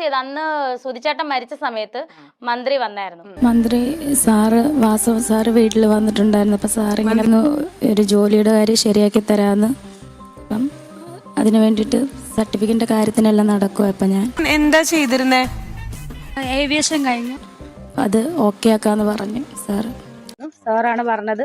ചെയ്ത്. അന്ന് സുധിച്ചേട്ടൻ മരിച്ച സമയത്ത് മന്ത്രി വന്നായിരുന്നു. മന്ത്രി സാറ് വാസവ സാറ് വീട്ടിൽ വന്നിട്ടുണ്ടായിരുന്നു. അപ്പം സാർ ഇങ്ങനെ ഒന്ന് ഒരു ജോലിയുടെ കാര്യം ശരിയാക്കി തരാന്ന്. അപ്പം അതിന് വേണ്ടിയിട്ട് സർട്ടിഫിക്കറ്റിന്റെ കാര്യത്തിനെല്ലാം നടക്കുക ഇപ്പൊ ഞാൻ. എന്താ ചെയ്തിരുന്നേ? ഏവിയേഷൻ കഴിഞ്ഞു. അത് ഓക്കെ ആക്കാന്ന് പറഞ്ഞു സാറ്. സാറാണ് പറഞ്ഞത്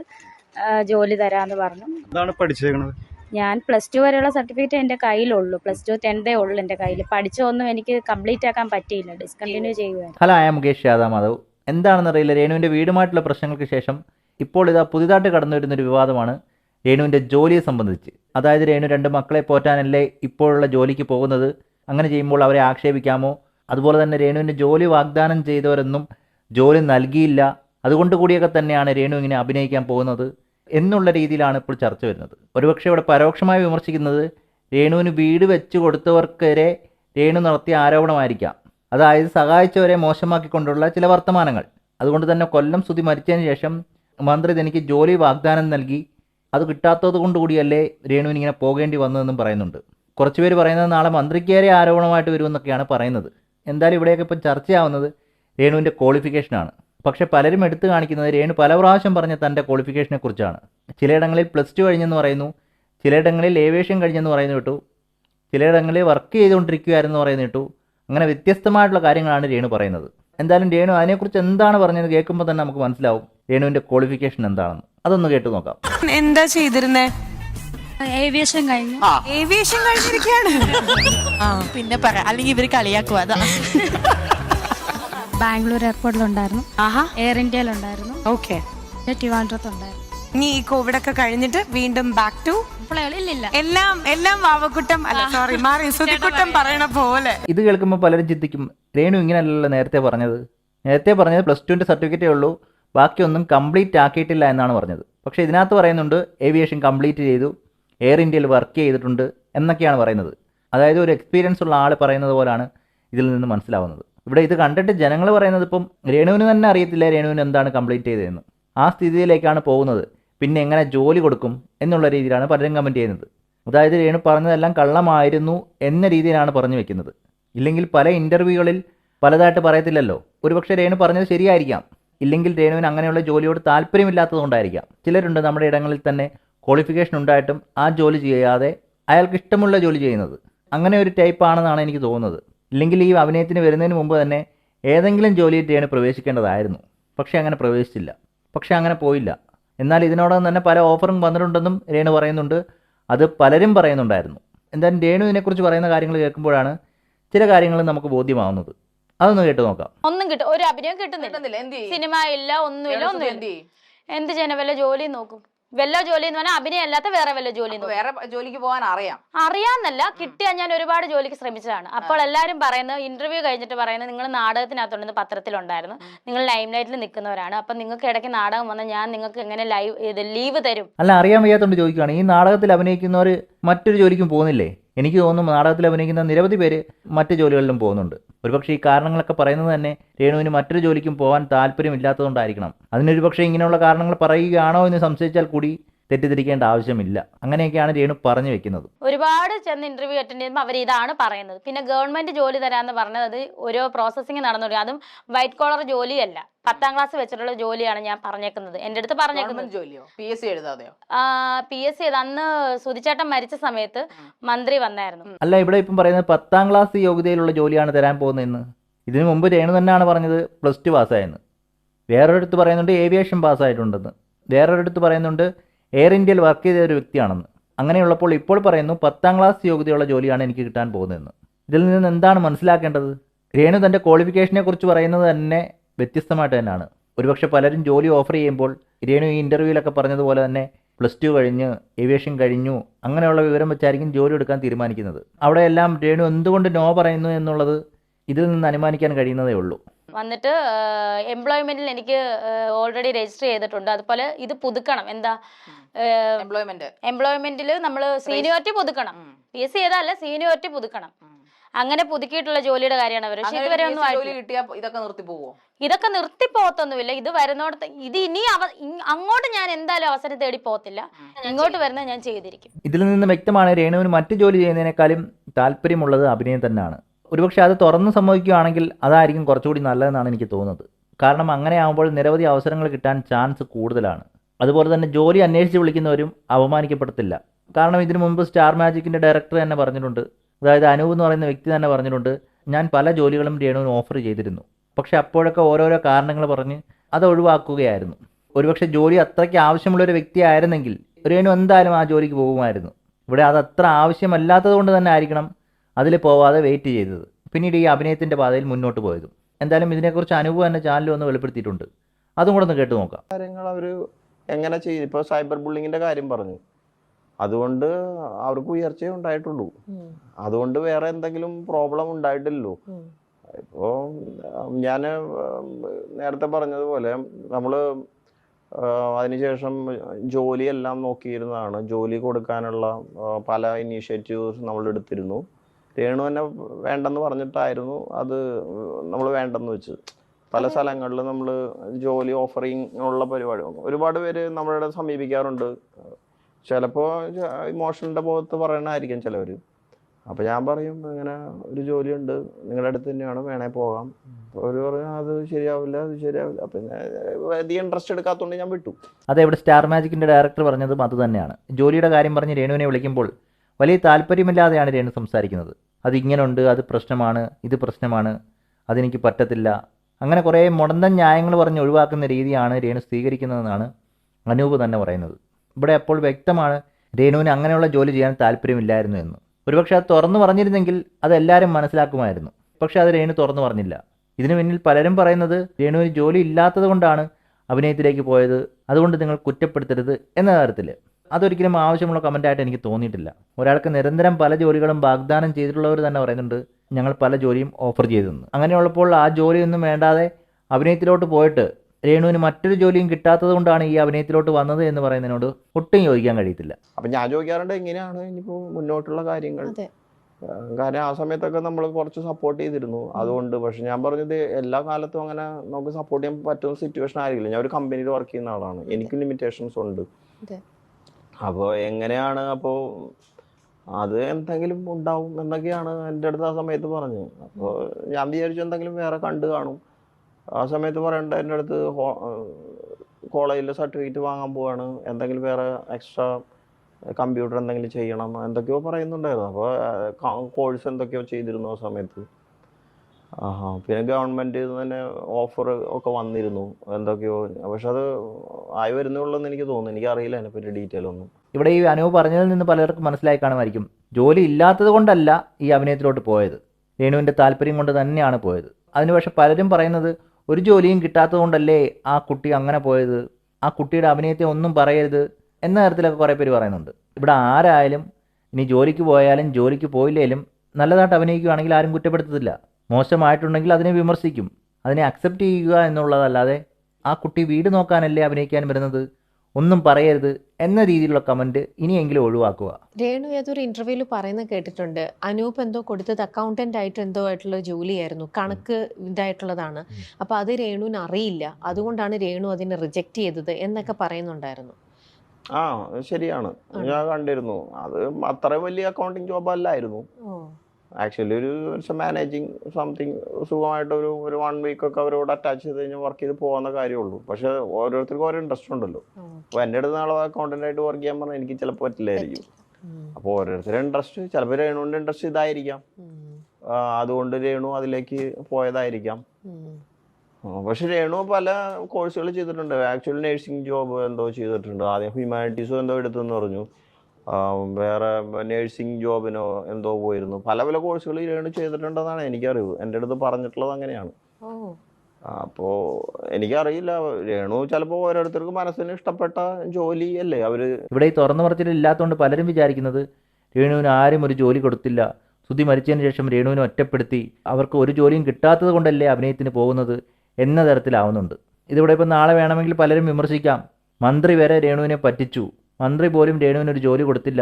ജോലി തരാന്ന് പറഞ്ഞു. എന്താണ് പഠിച്ചേക്കണത്? ഞാൻ പ്ലസ് ടു വരെയുള്ള സർട്ടിഫിക്കറ്റ് എന്റെ കയ്യിലുള്ളൂ. പ്ലസ് ടു ടെൻതേ ഉള്ളൂ എന്റെ കയ്യിൽ പഠിച്ചൊന്നും എനിക്ക് കംപ്ലീറ്റ് ആക്കാൻ പറ്റിയില്ല. ഡിസ്കണ്ടിന്യൂ ചെയ്യുവാൻ ഹലോ ആയ മുകേഷ് യാദവ്. മാധവ് എന്താണെന്നറിയില്ല രേണുവിന്റെ വീടുമായിട്ടുള്ള പ്രശ്നങ്ങൾക്ക് ശേഷം ഇപ്പോൾ ഇതാ പുതിയതായിട്ട് കടന്നു വരുന്നൊരു വിവാദമാണ് രേണുവിന്റെ ജോലിയെ സംബന്ധിച്ച്. അതായത് രേണു രണ്ട് മക്കളെ പോറ്റാനല്ലേ ഇപ്പോഴുള്ള ജോലിക്ക് പോകുന്നത്. അങ്ങനെ ചെയ്യുമ്പോൾ അവരെ ആക്ഷേപിക്കാമോ? അതുപോലെ തന്നെ രേണുവിന്റെ ജോലി വാഗ്ദാനം ചെയ്തവരൊന്നും ജോലി നൽകിയില്ല. അതുകൊണ്ട് കൂടിയൊക്കെ തന്നെയാണ് രേണു ഇങ്ങനെ അഭിനയിക്കാൻ പോകുന്നത്. എന്നുള്ള രീതിയിലാണ് ഇപ്പോൾ ചർച്ച വരുന്നത്. ഒരുപക്ഷെ ഇവിടെ പരോക്ഷമായി വിമർശിക്കുന്നത് രേണുവിന് വീട് വെച്ച് കൊടുത്തവർക്കെതിരെ രേണു നടത്തിയ ആരോപണമായിരിക്കാം. അതായത് സഹായിച്ചവരെ മോശമാക്കിക്കൊണ്ടുള്ള ചില വർത്തമാനങ്ങൾ. അതുകൊണ്ട് തന്നെ കൊല്ലം സ്തുതി മരിച്ചതിന് ശേഷം മന്ത്രി തനിക്ക് ജോലി വാഗ്ദാനം നൽകി. അത് കിട്ടാത്തത് കൊണ്ടുകൂടിയല്ലേ രേണുവിന് ഇങ്ങനെ പോകേണ്ടി വന്നതെന്നും പറയുന്നുണ്ട്. കുറച്ചുപേര് പറയുന്നത് നാളെ മന്ത്രിക്കേറെ ആരോപണമായിട്ട് വരുമെന്നൊക്കെയാണ് പറയുന്നത്. എന്തായാലും ഇവിടെയൊക്കെ ഇപ്പം ചർച്ചയാവുന്നത് രേണുവിന്റെ ക്വാളിഫിക്കേഷനാണ്. പക്ഷേ പലരും എടുത്തു കാണിക്കുന്നത് രേണു പല പ്രാവശ്യം പറഞ്ഞ തന്റെ ക്വാളിഫിക്കേഷനെ കുറിച്ചാണ്. ചിലയിടങ്ങളിൽ പ്ലസ് ടു കഴിഞ്ഞെന്ന് പറയുന്നു. ചിലയിടങ്ങളിൽ ഏവിയേഷൻ കഴിഞ്ഞെന്ന് പറയുന്നു കേട്ടു. ചിലയിടങ്ങളിൽ വർക്ക് ചെയ്തുകൊണ്ടിരിക്കുകയായിരുന്നു പറയുന്നു കേട്ടു. അങ്ങനെ വ്യത്യസ്തമായിട്ടുള്ള കാര്യങ്ങളാണ് രേണു പറയുന്നത്. എന്തായാലും രേണു അതിനെക്കുറിച്ച് എന്താണ് പറഞ്ഞത് കേൾക്കുമ്പോൾ തന്നെ നമുക്ക് മനസ്സിലാവും രേണുവിന്റെ ക്വാളിഫിക്കേഷൻ എന്താണെന്ന്. അതൊന്ന് കേട്ടു നോക്കാം. എന്താ ചെയ്തിരുന്നേ? ഏവിയേഷൻ കഴിഞ്ഞു. ഏവിയേഷൻ കഴിഞ്ഞിരിക്കുകയാണ്. ആ പിന്നെ പറ അല്ലെങ്കിൽ ഇവർ കളിയാക്കുക അതാ. ബാംഗ്ലൂർ എയർപോർട്ടിലുണ്ടായിരുന്നു. ആഹാ. എയർ ഇന്ത്യയിലുണ്ടായിരുന്നു ഓക്കെ പിന്നെ ട്രിവാൻഡ്രത്തുണ്ടായിരുന്നു. ഇനി ഈ കോവിഡ് ഒക്കെ കഴിഞ്ഞിട്ട് വീണ്ടും ബാക്ക് ടു ഇല്ലില്ല. എല്ലാം എല്ലാം വാവക്കുട്ടം അല്ല സോറി മാറി സുതിക്കുട്ടം പറയണ പോലെ. ഇത് കേൾക്കുമ്പോൾ പലരും ചിന്തിക്കും രേണു ഇങ്ങനെയല്ലല്ലോ നേരത്തെ പറഞ്ഞത്. നേരത്തെ പറഞ്ഞത് പ്ലസ് ടുവിന്റെ സർട്ടിഫിക്കറ്റേ ഉള്ളൂ ബാക്കിയൊന്നും കംപ്ലീറ്റ് ആക്കിയിട്ടില്ല എന്നാണ് പറഞ്ഞത്. പക്ഷേ ഇതിനകത്ത് പറയുന്നുണ്ട് ഏവിയേഷൻ കംപ്ലീറ്റ് ചെയ്തു എയർ ഇന്ത്യയിൽ വർക്ക് ചെയ്തിട്ടുണ്ട് എന്നൊക്കെയാണ് പറയുന്നത്. അതായത് ഒരു എക്സ്പീരിയൻസ് ഉള്ള ആൾ പറയുന്നത് പോലാണ് ഇതിൽ നിന്ന് മനസ്സിലാവുന്നത്. ഇവിടെ ഇത് കണ്ടിട്ട് ജനങ്ങൾ പറയുന്നത് ഇപ്പം രേണുവിന് തന്നെ അറിയത്തില്ല രേണുവിന് എന്താണ് കംപ്ലീറ്റ് ചെയ്തതെന്ന്. ആ സ്ഥിതിയിലേക്കാണ് പോകുന്നത്. പിന്നെ എങ്ങനെ ജോലി കൊടുക്കും എന്നുള്ള രീതിയിലാണ് പലരും കമന്റ് ചെയ്യുന്നത്. അതായത് രേണു പറഞ്ഞതെല്ലാം കള്ളമായിരുന്നു എന്ന രീതിയിലാണ് പറഞ്ഞു വെക്കുന്നത്. ഇല്ലെങ്കിൽ പല ഇന്റർവ്യൂകളിൽ പലതായിട്ട് പറയത്തില്ലല്ലോ. ഒരുപക്ഷെ രേണു പറഞ്ഞത് ശരിയായിരിക്കാം. ഇല്ലെങ്കിൽ രേണുവിന് അങ്ങനെയുള്ള ജോലിയോട് താല്പര്യമില്ലാത്തതുകൊണ്ടായിരിക്കാം. ചിലരുണ്ട് നമ്മുടെ ഇടങ്ങളിൽ തന്നെ ക്വാളിഫിക്കേഷൻ ഉണ്ടായിട്ടും ആ ജോലി ചെയ്യാതെ അയാൾക്ക് ഇഷ്ടമുള്ള ജോലി ചെയ്യുന്നത്. അങ്ങനെ ഒരു ടൈപ്പ് ആണെന്നാണ് എനിക്ക് തോന്നുന്നത്. ഇല്ലെങ്കിൽ ഈ അഭിനയത്തിന് വരുന്നതിന് മുമ്പ് തന്നെ ഏതെങ്കിലും ജോലിയിൽ രേണു പ്രവേശിക്കേണ്ടതായിരുന്നു. പക്ഷേ അങ്ങനെ പ്രവേശിച്ചില്ല. പക്ഷേ അങ്ങനെ പോയില്ല. എന്നാൽ ഇതിനോടകം തന്നെ പല ഓഫറും വന്നിട്ടുണ്ടെന്നും രേണു പറയുന്നുണ്ട്. അത് പലരും പറയുന്നുണ്ടായിരുന്നു. എന്തായാലും രേണു ഇതിനെക്കുറിച്ച് പറയുന്ന കാര്യങ്ങൾ കേൾക്കുമ്പോഴാണ് ചില കാര്യങ്ങൾ നമുക്ക് ബോധ്യമാവുന്നത്. അതൊന്ന് കേട്ട് നോക്കാം. ഒന്നും കിട്ടും ഒരു അഭിനയം കിട്ടുന്നില്ല. സിനിമ ഇല്ല ഒന്നുമില്ല ഒന്നുമില്ല. എന്ത് ചെയ്യാൻ വല്ല ജോലി നോക്കും. വല്ല ജോലി എന്ന് പറഞ്ഞാൽ അഭിനയം അല്ലാത്ത വേറെ വല്ല ജോലി വേറെ ജോലിക്ക് പോകാൻ അറിയാം. അറിയാന്നല്ല കിട്ടിയാൽ ഞാൻ ഒരുപാട് ജോലിക്ക് ശ്രമിച്ചതാണ്. അപ്പോൾ എല്ലാവരും പറയുന്നത് ഇന്റർവ്യൂ കഴിഞ്ഞിട്ട് പറയുന്നത് നിങ്ങൾ നാടകത്തിനകത്തുണ്ടെന്ന് പത്രത്തിലുണ്ടായിരുന്നു. നിങ്ങൾ ലൈം ലൈറ്റിൽ നിൽക്കുന്നവരാണ്. അപ്പം നിങ്ങൾക്ക് ഇടയ്ക്ക് നാടകം വന്നാൽ ഞാൻ നിങ്ങൾക്ക് എങ്ങനെ ലൈവ് ഇത് ലീവ് തരും? അല്ല അറിയാൻ വയ്യാത്തോണ്ട് ചോദിക്കുകയാണ് ഈ നാടകത്തിൽ അഭിനയിക്കുന്നവർ മറ്റൊരു ജോലിക്കും പോകുന്നില്ലേ? എനിക്ക് തോന്നുന്നു നാടകത്തിൽ അഭിനയിക്കുന്ന നിരവധി പേര് മറ്റു ജോലികളിലും പോകുന്നുണ്ട്. ഒരുപക്ഷെ ഈ കാരണങ്ങളൊക്കെ പറയുന്നത് തന്നെ രേണുവിന് മറ്റൊരു ജോലിക്കും പോകാൻ താല്പര്യമില്ലാത്തതുകൊണ്ടായിരിക്കണം. അതിനൊരു പക്ഷേ ഇങ്ങനെയുള്ള കാരണങ്ങൾ പറയുകയാണോ എന്ന് സംശയിച്ചാൽ കൂടി തെറ്റിദ്ധരിക്കേണ്ട ആവശ്യമില്ല. അങ്ങനെയൊക്കെയാണ് രേണു പറഞ്ഞു വെക്കുന്നത്. ഒരുപാട് ചെന്ന് ഇന്റർവ്യൂ അറ്റൻഡ് ചെയ്യുമ്പോൾ അവർ ഇതാണ് പറയുന്നത്. പിന്നെ ഗവൺമെന്റ് ജോലി തരാന്ന് പറഞ്ഞത് അത് ഓരോ പ്രോസസ്സിങ് നടന്നു അതും വൈറ്റ് കോളർ ജോലിയല്ല. പത്താം ക്ലാസ് വെച്ചിട്ടുള്ള ജോലിയാണ് ഞാൻ പറഞ്ഞേക്കുന്നത്. എന്റെ അടുത്ത് പറഞ്ഞേക്കുന്നത്. ജോലിയോ? പി എസ് സി എഴുതാതെയോ? പി എസ് സി അന്ന് സുധിച്ചേട്ടൻ മരിച്ച സമയത്ത് മന്ത്രി വന്നായിരുന്നു. അല്ല ഇവിടെ ഇപ്പം പറയുന്നത് പത്താം ക്ലാസ് യോഗ്യതയിലുള്ള ജോലിയാണ് തരാൻ പോകുന്നതെന്ന് ഇതിനു മുമ്പ് രേണു തന്നെയാണ് പറഞ്ഞത് പ്ലസ് ടു പാസ്സായെന്ന് വേറൊരിടത്ത് പറയുന്നുണ്ട് ഏവിയേഷൻ പാസ്സായിട്ടുണ്ടെന്ന് വേറൊരിടത്ത് പറയുന്നുണ്ട് എയർ ഇന്ത്യയിൽ വർക്ക് ചെയ്ത ഒരു വ്യക്തിയാണെന്ന്. അങ്ങനെയുള്ളപ്പോൾ ഇപ്പോൾ പറയുന്നു പത്താം ക്ലാസ് യോഗ്യതയുള്ള ജോലിയാണ് എനിക്ക് കിട്ടാൻ പോകുന്നതെന്ന്. ഇതിൽ നിന്ന് എന്താണ് മനസ്സിലാക്കേണ്ടത്? രേണു തന്റെ ക്വാളിഫിക്കേഷനെ കുറിച്ച് പറയുന്നത് തന്നെ വ്യത്യസ്തമായിട്ട് തന്നെയാണ്. ഒരുപക്ഷെ പലരും ജോലി ഓഫർ ചെയ്യുമ്പോൾ രേണു ഈ ഇന്റർവ്യൂവിലൊക്കെ പറഞ്ഞതുപോലെ തന്നെ പ്ലസ് ടു കഴിഞ്ഞ് ഏവിയേഷൻ കഴിഞ്ഞു അങ്ങനെയുള്ള വിവരം വെച്ചായിരിക്കും ജോലി എടുക്കാൻ തീരുമാനിക്കുന്നത്. അവിടെയെല്ലാം രേണു എന്തുകൊണ്ട് നോ പറയുന്നു എന്നുള്ളത് ഇതിൽ നിന്ന് അനുമാനിക്കാൻ കഴിയുന്നതേ ഉള്ളൂ. വന്നിട്ട് എംപ്ലോയ്മെന്റിൽ എനിക്ക് ഓൾറെഡി രജിസ്റ്റർ ചെയ്തിട്ടുണ്ട്. അതുപോലെ ഇത് പുതുക്കണം. എന്താ എംപ്ലോയ്മെന്റ് എംപ്ലോയ്മെന്റിൽ നമ്മൾ സീനിയോറിറ്റി പുതുക്കണം. പി എസ് സി ചെയ്താലല്ല സീനിയോറിറ്റി പുതുക്കണം. അങ്ങനെ പുതുക്കിയിട്ടുള്ള ജോലിയുടെ കാര്യമാണ്. അവർ പക്ഷെ ഇതുവരെ ഒന്നും ഇതൊക്കെ നിർത്തി പോവോ? ഇതൊക്കെ നിർത്തി പോകത്തൊന്നുമില്ല ഇത് വരുന്നോടത്ത് ഇത് ഇനി അവ അങ്ങോട്ട് ഞാൻ എന്തായാലും അവസരം തേടി പോകത്തില്ല ഇങ്ങോട്ട് വരുന്നത് ഞാൻ ചെയ്തിരിക്കും. ഇതിൽ നിന്ന് വ്യക്തമാണ് രേണുവിന് മറ്റു ജോലി ചെയ്യുന്നതിനേക്കാളും താല്പര്യമുള്ളത് അഭിനയം തന്നെയാണ്. ഒരുപക്ഷെ അത് തുറന്ന് സംഭവിക്കുകയാണെങ്കിൽ അതായിരിക്കും കുറച്ചുകൂടി നല്ലതെന്നാണ് എനിക്ക് തോന്നുന്നത്. കാരണം അങ്ങനെ ആകുമ്പോൾ നിരവധി അവസരങ്ങൾ കിട്ടാൻ ചാൻസ് കൂടുതലാണ്. അതുപോലെ തന്നെ ജോലി അന്വേഷിച്ച് വിളിക്കുന്നവരും അപമാനിക്കപ്പെടത്തില്ല. കാരണം ഇതിനു മുമ്പ് സ്റ്റാർ മാജിക്കിന്റെ ഡയറക്ടർ തന്നെ പറഞ്ഞിട്ടുണ്ട്. അതായത് അനൂപ് എന്ന് പറയുന്ന വ്യക്തി തന്നെ പറഞ്ഞിട്ടുണ്ട് ഞാൻ പല ജോലികളും രേണുവിന് ഓഫർ ചെയ്തിരുന്നു. പക്ഷെ അപ്പോഴൊക്കെ ഓരോരോ കാരണങ്ങൾ പറഞ്ഞ് അത് ഒഴിവാക്കുകയായിരുന്നു. ഒരുപക്ഷെ ജോലി അത്രയ്ക്ക് ആവശ്യമുള്ള ഒരു വ്യക്തിയായിരുന്നെങ്കിൽ രേണു എന്തായാലും ആ ജോലിക്ക് പോകുമായിരുന്നു. ഇവിടെ അത് അത്ര ആവശ്യമല്ലാത്തത് കൊണ്ട് തന്നെ ആയിരിക്കണം അതിൽ പോവാതെ വെയിറ്റ് ചെയ്തത്. പിന്നീട് ഈ അഭിനയത്തിന്റെ പാതയിൽ മുന്നോട്ട് പോയതും. എന്തായാലും ഇതിനെക്കുറിച്ച് അനുഭവം തന്നെ ചാനൽ ഒന്ന് വെളിപ്പെടുത്തിയിട്ടുണ്ട്. അതും കൂടെ ഒന്ന് കേട്ട് നോക്കാം. കാര്യങ്ങൾ അവർ എങ്ങനെ ചെയ്യും ഇപ്പോൾ സൈബർ ബുള്ളിങ്ങിന്റെ കാര്യം പറഞ്ഞു. അതുകൊണ്ട് അവർക്ക് ഉയർച്ച ഉണ്ടായിട്ടുള്ളൂ. അതുകൊണ്ട് വേറെ എന്തെങ്കിലും പ്രോബ്ലം ഉണ്ടായിട്ടില്ലല്ലോ. ഇപ്പോൾ ഞാൻ നേരത്തെ പറഞ്ഞതുപോലെ നമ്മൾ അതിനുശേഷം ജോലിയെല്ലാം നോക്കിയിരുന്നതാണ്. ജോലി കൊടുക്കാനുള്ള പല ഇനീഷ്യേറ്റീവ്സ് നമ്മൾ എടുത്തിരുന്നു രേണു തന്നെ വേണ്ടെന്ന് പറഞ്ഞിട്ടായിരുന്നു അത് നമ്മൾ വേണ്ടെന്ന് വെച്ച് പല സ്ഥലങ്ങളിലും നമ്മൾ ജോലി ഓഫറിങ് ഉള്ള പരിപാടി ഒരുപാട് പേര് നമ്മളിവിടെ സമീപിക്കാറുണ്ട്. ചിലപ്പോൾ ഇമോഷണലിന്റെ ബോധത്ത് പറയണമായിരിക്കും ചിലവർ അപ്പോൾ ഞാൻ പറയും ഇങ്ങനെ ഒരു ജോലിയുണ്ട് നിങ്ങളുടെ അടുത്ത് തന്നെയാണ് വേണേ പോകാം. അവർ പറഞ്ഞാൽ അത് ശരിയാവില്ല അത് ശരിയാവില്ല. പിന്നെ അധികം ഇൻട്രസ്റ്റ് എടുക്കാത്തതുകൊണ്ട് ഞാൻ വിട്ടു. അതെ ഇവിടെ സ്റ്റാർ മാജിക്കിന്റെ ഡയറക്ടർ പറഞ്ഞതും അത് തന്നെയാണ്. ജോലിയുടെ കാര്യം പറഞ്ഞ് രേണുവിനെ വിളിക്കുമ്പോൾ വലിയ താല്പര്യമില്ലാതെയാണ് രേണു സംസാരിക്കുന്നത്. അത് ഇങ്ങനുണ്ട് അത് പ്രശ്നമാണ് ഇത് പ്രശ്നമാണ് അതെനിക്ക് പറ്റത്തില്ല. അങ്ങനെ കുറേ മുടന്തൻ ന്യായങ്ങൾ പറഞ്ഞ് ഒഴിവാക്കുന്ന രീതിയാണ് രേണു സ്വീകരിക്കുന്നതെന്നാണ് അനൂപ് തന്നെ പറയുന്നത്. ഇവിടെ അപ്പോൾ വ്യക്തമാണ് രേണുവിന് അങ്ങനെയുള്ള ജോലി ചെയ്യാൻ താല്പര്യമില്ലായിരുന്നു എന്ന്. ഒരുപക്ഷെ അത് തുറന്നു പറഞ്ഞിരുന്നെങ്കിൽ അത് എല്ലാവരും മനസ്സിലാക്കുമായിരുന്നു. പക്ഷേ അത് രേണു തുറന്നു പറഞ്ഞില്ല. ഇതിനു പിന്നിൽ പലരും പറയുന്നത് രേണുവിന് ജോലി ഇല്ലാത്തത് കൊണ്ടാണ് അഭിനയത്തിലേക്ക് പോയത് അതുകൊണ്ട് നിങ്ങൾ കുറ്റപ്പെടുത്തരുത് എന്ന കാര്യത്തിൽ അതൊരിക്കലും ആവശ്യമുള്ള കമന്റായിട്ട് എനിക്ക് തോന്നിയിട്ടില്ല. ഒരാൾക്ക് നിരന്തരം പല ജോലികളും വാഗ്ദാനം ചെയ്തിട്ടുള്ളവർ തന്നെ പറയുന്നുണ്ട് ഞങ്ങൾ പല ജോലിയും ഓഫർ ചെയ്തെന്ന് അങ്ങനെയുള്ളപ്പോൾ ആ ജോലിയൊന്നും വേണ്ടാതെ അഭിനയത്തിലോട്ട് പോയിട്ട് രേണുവിന് മറ്റൊരു ജോലിയും കിട്ടാത്തത് കൊണ്ടാണ് ഈ അഭിനയത്തിലോട്ട് വന്നത് എന്ന് പറയുന്നതിനോട് ഒട്ടും യോജിക്കാൻ കഴിയത്തില്ല. അപ്പം ഞാൻ ചോദിക്കാറുണ്ട് എങ്ങനെയാണ് ഇനിയിപ്പോൾ മുന്നോട്ടുള്ള കാര്യങ്ങൾ? കാരണം ആ, സമയത്തൊക്കെ നമ്മൾ കുറച്ച് സപ്പോർട്ട് ചെയ്തിരുന്നു. അതുകൊണ്ട് പക്ഷെ ഞാൻ പറഞ്ഞത് എല്ലാ കാലത്തും അങ്ങനെ നമുക്ക് സപ്പോർട്ട് ചെയ്യാൻ പറ്റുന്ന സിറ്റുവേഷൻ ആയിരിക്കില്ല. ഞാൻ ഒരു കമ്പനിയിൽ വർക്ക് ചെയ്യുന്ന ആളാണ്. എനിക്ക് ലിമിറ്റേഷൻസ് ഉണ്ട്. അതെ. അപ്പോൾ എങ്ങനെയാണ് അപ്പോൾ അത് എന്തെങ്കിലും ഉണ്ടാവും എന്നൊക്കെയാണ് എന്റെ അടുത്ത് ആ സമയത്ത് പറഞ്ഞു അപ്പോൾ ഞാൻ വിചാരിച്ചു എന്തെങ്കിലും വേറെ കണ്ടു കാണും. ആ സമയത്ത് പറയണ്ട എന്റെ അടുത്ത് കോളേജിലെ സർട്ടിഫിക്കറ്റ് വാങ്ങാൻ പോവാണ്. എന്തെങ്കിലും വേറെ എക്സ്ട്രാ കമ്പ്യൂട്ടർ എന്തെങ്കിലും ചെയ്യണം എന്തൊക്കെയോ പറയുന്നുണ്ടായിരുന്നു. അപ്പോൾ കോഴ്സ് എന്തൊക്കെയോ ചെയ്തിരുന്നു ആ സമയത്ത്. ആഹാ. പിന്നെ ഗവൺമെന്റ് തന്നെ ഓഫർ ഒക്കെ വന്നിരുന്നു. എന്തൊക്കെയോ. പക്ഷെ അത് ആയി വരുന്നുള്ളൂ എനിക്ക് തോന്നുന്നു. എനിക്ക് അറിയില്ല അതിനെപ്പറ്റി ഡീറ്റെയിൽ ഒന്നും. ഇവിടെ ഈ അനുവ് പറഞ്ഞതിൽ നിന്ന് പലർക്കും മനസ്സിലായി കാണുമായിരിക്കും. ജോലി ഇല്ലാത്തത് കൊണ്ടല്ല ഈ അഭിനയത്തിലോട്ട് പോയത്. രേണുവിന്റെ താല്പര്യം കൊണ്ട് തന്നെയാണ് പോയത്. അതിന് പക്ഷെ പലരും പറയുന്നത് ഒരു ജോലിയും കിട്ടാത്തത് കൊണ്ടല്ലേ ആ കുട്ടി അങ്ങനെ പോയത്. ആ കുട്ടിയുടെ അഭിനയത്തെ ഒന്നും പറയരുത് എന്ന തരത്തിലൊക്കെ കുറേ പേര് പറയുന്നുണ്ട്. ഇവിടെ ആരായാലും ഇനി ജോലിക്ക് പോയാലും ജോലിക്ക് പോയില്ലേലും നല്ലതായിട്ട് അഭിനയിക്കുകയാണെങ്കിൽ ആരും കുറ്റപ്പെടുത്തത്തില്ല. മോശമായിട്ടുണ്ടെങ്കിൽ അതിനെ വിമർശിക്കും. അതിനെ അക്സെപ്റ്റ് ചെയ്യുക എന്നുള്ളതല്ലാതെ ആ കുട്ടി വീട് നോക്കാനല്ലേ അഭിനയിക്കാൻ വരുന്നത്? ഒന്നും പറയരുത് എന്ന രീതിയിലുള്ള കമന്റ് ഇനിയെങ്കിലും ഒഴിവാക്കുക. രേണു ഏതൊരു ഇന്റർവ്യൂവിൽ പറയുന്നത് കേട്ടിട്ടുണ്ട്. അനൂപ് എന്തോ കൊടുത്തത് അക്കൗണ്ടന്റ് ആയിട്ട് എന്തോ ആയിട്ടുള്ള ജോലിയായിരുന്നു. കണക്ക് ഇതായിട്ടുള്ളതാണ്. അപ്പൊ അത് രേണുവിന് അറിയില്ല. അതുകൊണ്ടാണ് രേണു അതിനെ റിജക്റ്റ് ചെയ്തത് എന്നൊക്കെ പറയുന്നുണ്ടായിരുന്നു. ആ ശരിയാണ്. ഞാൻ കണ്ടിരുന്നു. അത് അത്ര വലിയ അക്കൗണ്ടിങ് ജോബ് അല്ലായിരുന്നു. ആക്ച്വലി ഒരു മാനേജിങ് സംതിങ് സുഖമായിട്ട് ഒരു ഒരു വൺ വീക്ക് ഒക്കെ അവരോട് അറ്റാച്ച് ചെയ്ത് കഴിഞ്ഞാൽ വർക്ക് ചെയ്ത് പോകുന്ന കാര്യമുള്ളൂ. പക്ഷെ ഓരോരുത്തർക്കും ഓരോ ഇൻട്രസ്റ്റ് ഉണ്ടല്ലോ. അപ്പൊ അപ്പോൾ എന്റെ അടുത്ത് നാളെ അക്കൗണ്ടന്റ് ആയിട്ട് വർക്ക് ചെയ്യാൻ പറഞ്ഞാൽ എനിക്ക് ചിലപ്പോൾ പറ്റില്ലായിരിക്കും. അപ്പൊ അപ്പോൾ ഓരോരുത്തരുടെ ഇൻട്രസ്റ്റ് ചിലപ്പോൾ രേണുവിന്റെ ഇൻട്രസ്റ്റ് ഇതായിരിക്കാം. അതുകൊണ്ട് രേണു അതിലേക്ക് പോയതായിരിക്കാം. പക്ഷെ രേണു പല കോഴ്സുകൾ ചെയ്തിട്ടുണ്ട്. ആക്ച്വലി നഴ്സിംഗ് ജോബ് എന്തോ ചെയ്തിട്ടുണ്ട്. ആദ്യം ഹ്യൂമാനിറ്റീസോ എന്തോ എടുത്തെന്ന് പറഞ്ഞു. വേറെ നേഴ്സിംഗ് ജോബിനോ എന്തോ പോയിരുന്നു. പല പല കോഴ്സുകൾ രേണു ചെയ്തിട്ടുണ്ടെന്നാണ് എനിക്കറിവ്. എന്റെ അടുത്ത് പറഞ്ഞിട്ടുള്ളത് അങ്ങനെയാണ്. ഓ. അപ്പോൾ എനിക്കറിയില്ല. രേണു ചിലപ്പോൾ ഓരോരുത്തർക്ക് മനസ്സിന് ഇഷ്ടപ്പെട്ട ജോലി അല്ലേ? അവർ ഇവിടെ ഈ തുറന്നു പറച്ചിലില്ലാത്തതുകൊണ്ട് പലരും വിചാരിക്കുന്നത് രേണുവിന് ആരും ഒരു ജോലി കൊടുത്തില്ല. സുധി മരിച്ചതിന് ശേഷം രേണുവിനെ ഒറ്റപ്പെടുത്തി. അവർക്ക് ഒരു ജോലിയും കിട്ടാത്തത് കൊണ്ടല്ലേ അഭിനയത്തിന് പോകുന്നത് എന്ന തരത്തിലാവുന്നുണ്ട്. ഇതിവിടെ ഇപ്പം നാളെ വേണമെങ്കിൽ പലരും വിമർശിക്കാം. മന്ത്രി വരെ രേണുവിനെ പറ്റിച്ചു. മന്ത്രി പോലും രേണുവിന് ഒരു ജോലി കൊടുത്തില്ല.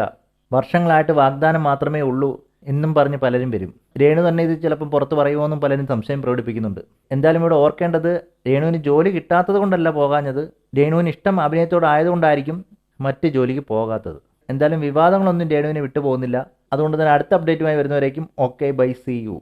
വർഷങ്ങളായിട്ട് വാഗ്ദാനം മാത്രമേ ഉള്ളൂ എന്നും പറഞ്ഞ് പലരും വരും. രേണു തന്നെ ഇത് ചിലപ്പം പുറത്ത് പറയുമോ എന്നും പലരും സംശയം പ്രകടിപ്പിക്കുന്നുണ്ട്. എന്തായാലും ഇവിടെ ഓർക്കേണ്ടത് രേണുവിന് ജോലി കിട്ടാത്തത് കൊണ്ടല്ല പോകാഞ്ഞത്. രേണുവിന് ഇഷ്ടം അഭിനയത്തോടായതുകൊണ്ടായിരിക്കും മറ്റ് ജോലിക്ക് പോകാത്തത്. എന്തായാലും വിവാദങ്ങളൊന്നും രേണുവിനെ വിട്ടുപോകുന്നില്ല. അതുകൊണ്ട് തന്നെ അടുത്ത അപ്ഡേറ്റുമായി വരുന്നവരേക്കും ഓക്കെ ബൈ സി യു